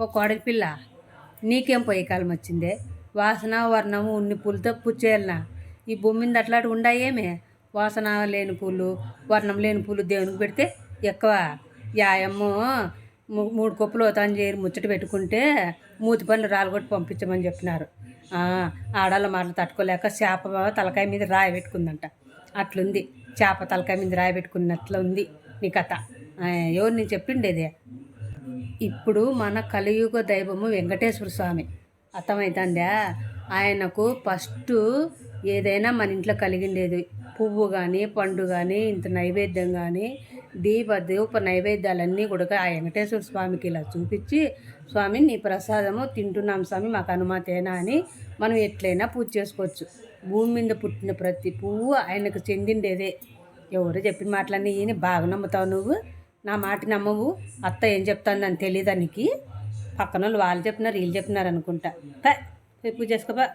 ఓ కోడలి పిల్ల నీకేం పోయే కాలం వచ్చిందే? వాసన వర్ణము ఉన్ని పూలతో పుచ్చేయాలనా? ఈ భూమి మీద అట్లాంటి ఉండాయేమే వాసన లేని పూలు వర్ణం లేని పూలు దేవునికి పెడితే ఎక్కువ. యాయమ్మో మూ- మూడు కొప్పులు తాను చేరి ముచ్చట పెట్టుకుంటే మూతి పనులు రాలగొట్టి పంపించమని చెప్పినారు. ఆడాళ్ళ మాటలు తట్టుకోలేక చేప తలకాయ మీద రాయి పెట్టుకుందంట. అట్లుంది. చేప తలకాయ మీద రాయి పెట్టుకున్నట్లు ఉంది నీ కథ. ఎవరు నేను చెప్పిండేది? ఇప్పుడు మన కలియుగ దైవము వెంకటేశ్వర స్వామి. అర్థమవుతుందా ఆయనకు ఫస్ట్ ఏదైనా మన ఇంట్లో కలిగిండేది. పువ్వు కానీ పండు కానీ ఇంత నైవేద్యం కానీ దీప దీప నైవేద్యాలన్నీ కూడా ఆ వెంకటేశ్వర స్వామికి ఇలా చూపించి స్వామి నీ ప్రసాదము తింటున్నాం స్వామి మాకు అనుమతేనా అని మనం ఎట్లయినా పూజ చేసుకోవచ్చు. భూమి మీద పుట్టిన ప్రతి పువ్వు ఆయనకు చెందిండేదే. ఎవరు చెప్పిన మాటలన్నీ ఈయన బాగా నమ్ముతావు నువ్వు. నా మాట నమ్మవు. అత్త ఏం చెప్తాను నన్ను తెలియదానికి పక్కన వాళ్ళు వాళ్ళు చెప్పినారు వీళ్ళు చెప్పినారు అనుకుంటా. పా, పోయి పూజ చేసుకోపా